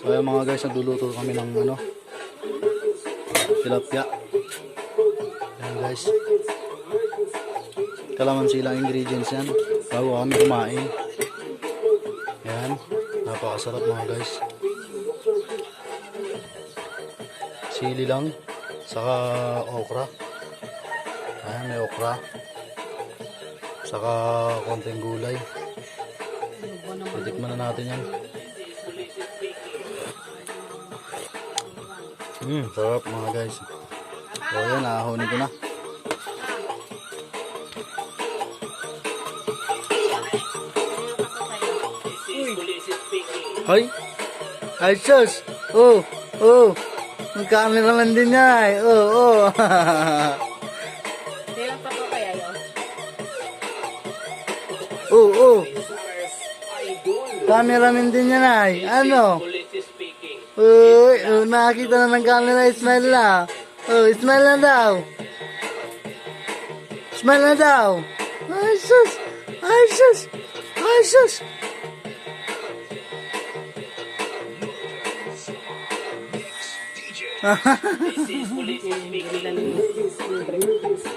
So ayan mga guys, nagluluto kami ng ano, tilapia. Ayan guys. Kalamansi lang ingredients yan. Bago kami kumain. Ayan. Napakasarap mga guys. Sili lang. Saka okra. Ayan, may okra. Saka konting gulay. Titikman na natin yan. Hmm, sarap mga guys. O yan, naahonin ko na. Ay! Ay, sus! Oh! Oh! Ang cameraman din niya eh. Oh, oh! Kailan pa po kaya yun? oh, oh! Cameraman din niya na eh. Ano? Uy, oh, nakakita na ng camera. Smile na. Oh, smile na daw. Smile na daw. Ay, sus! Ay, sus! Ay, sus!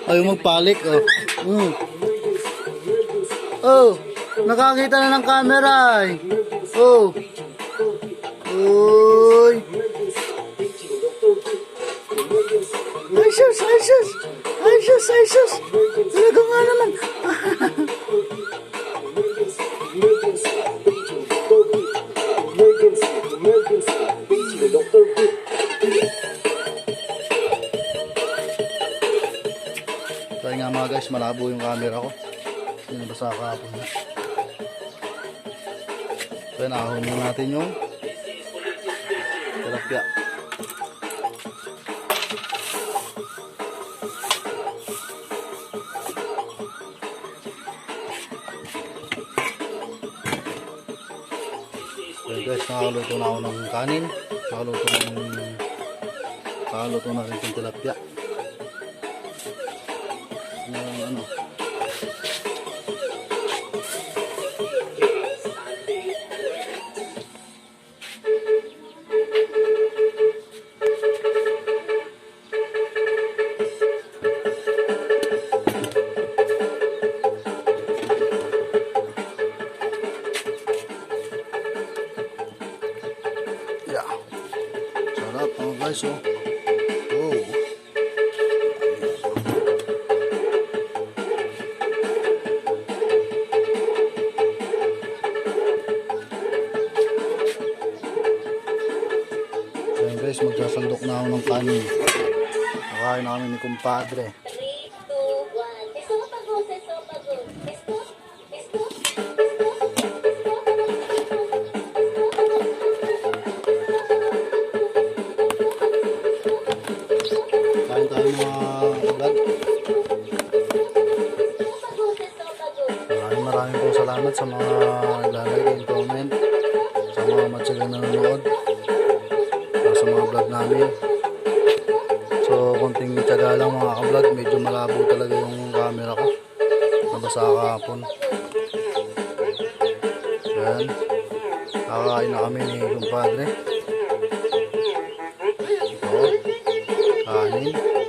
Ayaw magpalik, oh. Mm. Oh, nakakita na ng camera, eh. Oh. Uy. Kaya nga mga guys, malabo yung camera ko. Sinabasa kahapon na. Kaya nakahon na natin yung tilapia. Guys, nakaluto na ako ng kanin. Nakaluto na ng nakaluto na rin yung tilapia. Yung ano, guys, oh. Oh. Ayan guys, magsasandok na ako ng kanin. Nakain namin ni kumpadre. Salamat sa mga naglalagay ng comment, sa mga matsagang nanonood, para sa mga vlog namin. So, konting tiyaga lang mga ka-vlog, medyo malabo talaga yung camera ko. Nabasa kahapon. Yan. Nakakain na kami ni kumpadre. Ito. Kanin.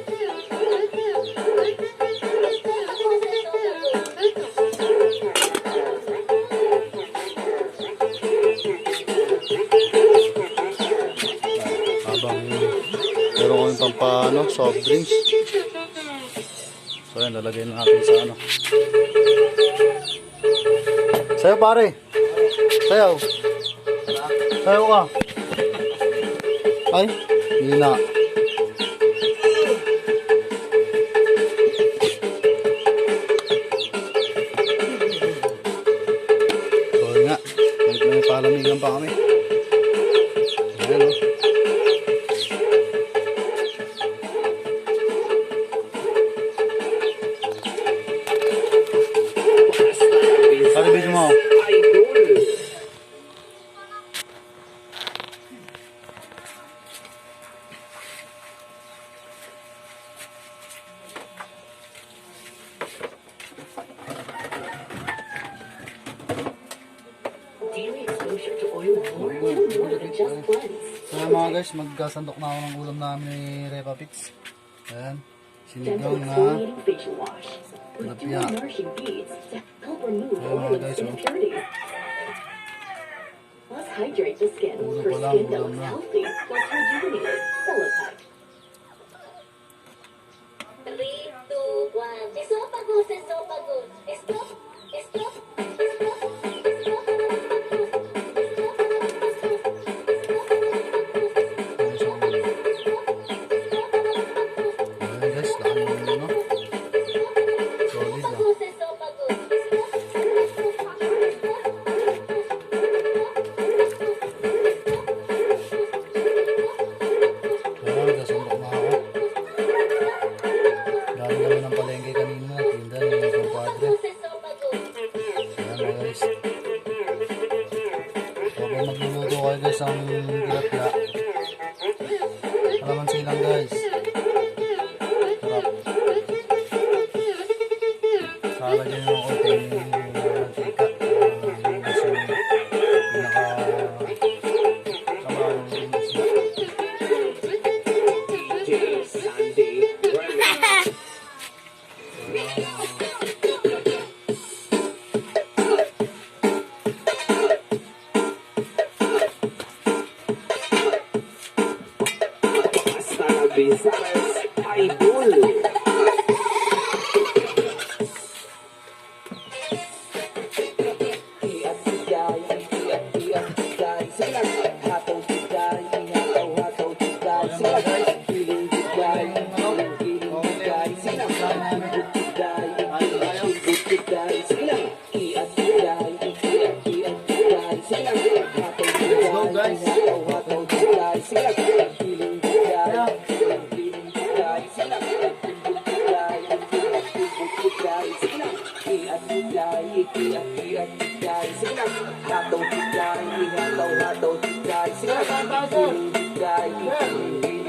Pa, ano, soft drinks. So yan, lalagay na natin sa ano. Sayo pare. Sayo. Sayo ka. Ay, hindi na. Nga, may palamigan pa kami. So mga guys, magkasandok na ako ng ulam namin ni Repa Pix. Ayan. Sinigang na Tilapia. Ayan, mga guys, oh. hydrate the skin for skin that looks healthy plus rejuvenated. Celotype. Three, two, one. Esophagus, esophagus. Stop, stop, Gracias. Rizales Idol. Iat tigay, Yes, 5,000.